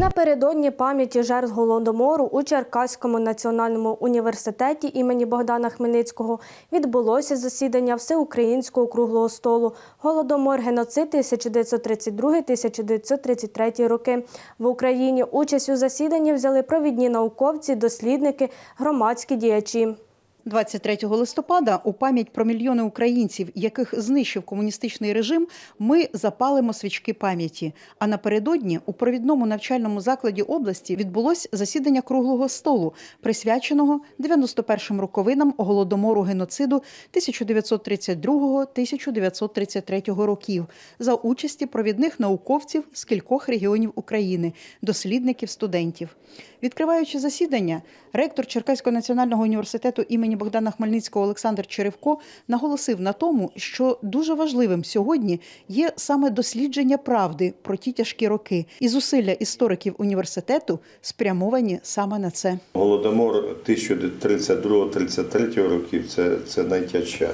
Напередодні пам'яті жертв голодомору у Черкаському національному університеті імені Богдана Хмельницького відбулося засідання Всеукраїнського круглого столу Голодомор геноцид 1932-1933 роки. В Україні участь у засіданні взяли провідні науковці, дослідники, громадські діячі. 23 листопада у пам'ять про мільйони українців, яких знищив комуністичний режим, ми запалимо свічки пам'яті. А напередодні у провідному навчальному закладі області відбулось засідання круглого столу, присвяченого 91-м роковинам голодомору геноциду 1932-1933 років за участі провідних науковців з кількох регіонів України, дослідників, студентів. Відкриваючи засідання, ректор Черкаського національного університету імені Богдана Хмельницького Олександр Черевко наголосив на тому, що дуже важливим сьогодні є саме дослідження правди про ті тяжкі роки, і зусилля істориків університету спрямовані саме на це. Голодомор 1932-33 років це, це найтяжча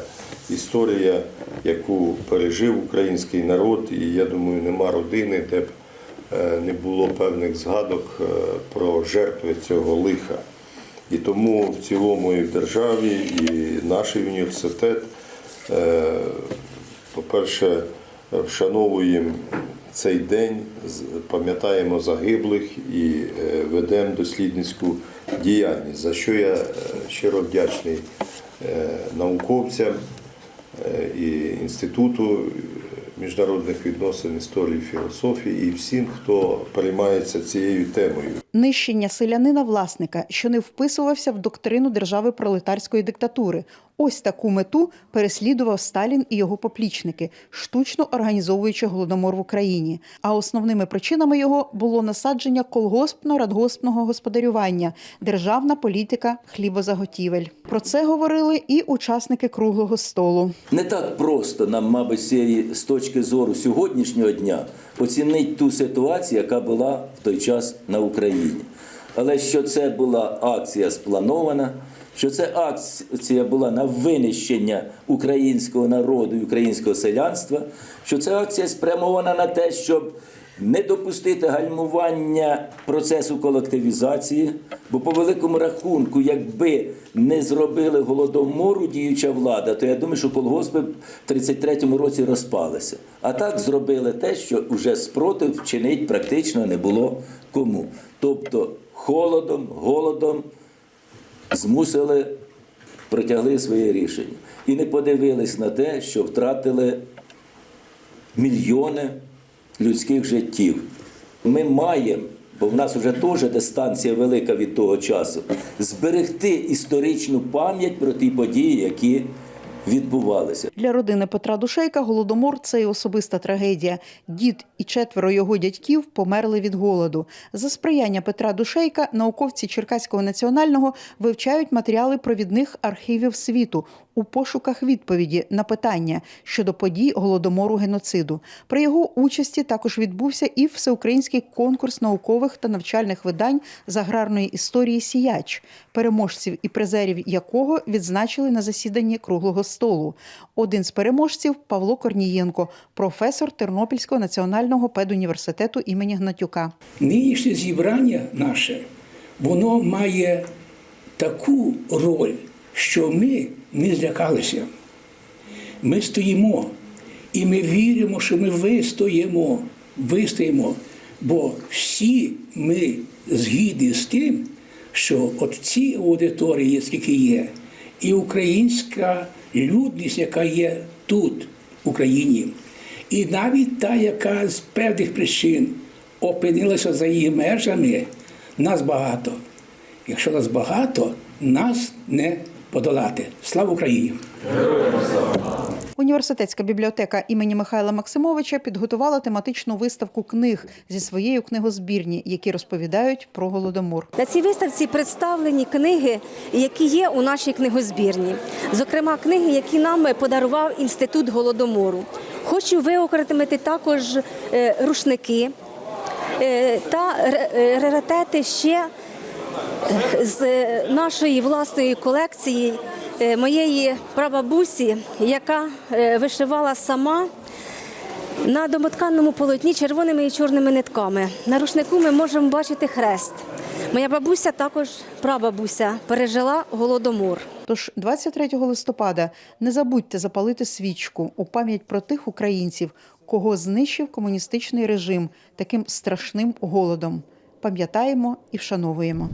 історія, яку пережив український народ, і я думаю, нема родини, де б не було певних згадок е, про жертви цього лиха. І тому в цілому і в державі, і наш університет, е, по-перше, вшановуємо цей день, пам'ятаємо загиблих і е, ведемо дослідницьку діяльність, за що я е, щиро вдячний е, науковцям е, і Інституту міжнародних відносин історії філософії і всім, хто переймається цією темою. Нищення селянина власника, що не вписувався в доктрину держави пролетарської диктатури. Ось таку мету переслідував Сталін і його поплічники, штучно організовуючи голодомор в Україні. А основними причинами його було насадження колгоспно-радгоспного господарювання, державна політика хлібозаготівель. Про це говорили і учасники круглого столу. Не так просто нам, мабуть, з з точки зору сьогоднішнього дня оцінити ту ситуацію, яка була в той час на Україні. Але що це була акція спланована, що це акція була на винищення українського народу і українського селянства, що це акція спрямована на те, щоб не допустити гальмування процесу колективізації, бо по великому рахунку, якби не зробили голодомору діюча влада, то я думаю, що колгоспи в 33-му році розпалися. А так зробили те, що вже спротив вчинить практично не було кому. Тобто холодом, голодом змусили, протягли своє рішення. І не подивились на те, що втратили мільйони людських життів. Ми маємо, бо в нас вже теж дистанція велика від того часу, зберегти історичну пам'ять про ті події, які відбувалися. Для родини Петра Душейка голодомор це й особиста трагедія. Дід і четверо його дядьків померли від голоду. За сприяння Петра Душейка науковці Черкаського національного вивчають матеріали провідних архівів світу у пошуках відповіді на питання щодо подій голодомору геноциду. При його участі також відбувся і всеукраїнський конкурс наукових та навчальних видань з аграрної історії Сіяч, переможців і призерів якого відзначили на засіданні круглого столу. Один з переможців Павло Корнієнко, професор Тернопільського національного педуніверситету імені Гнатюка. Нинішнє зібрання наше, воно має таку роль, що ми не злякалися. Ми стоїмо і ми віримо, що ми вистоїмо, вистоїмо, бо всі ми згідні з тим, що от ці аудиторії, скільки є, і українська людність, яка є тут, в Україні, і навіть та, яка з певних причин опинилася за її межами, нас багато. Якщо нас багато, нас не подолати. Слава Україні! Університетська бібліотека імені Михайла Максимовича підготувала тематичну виставку книг зі своєю книгозбірні, які розповідають про голодомор. На цій виставці представлені книги, які є у нашій книгозбірні. Зокрема, книги, які нам подарував інститут голодомору. Хочу виокремити також е, рушники е, та е, раритети ще з нашої власної колекції е, моєї прабабусі, яка е, вишивала сама На домотканному полотні червоними і чорними нитками. На рушнику ми можемо бачити хрест. Моя бабуся, також прабабуся, пережила голодомор. Тож 23 листопада не забудьте запалити свічку у пам'ять про тих українців, кого знищив комуністичний режим таким страшним голодом. Пам'ятаємо і вшановуємо.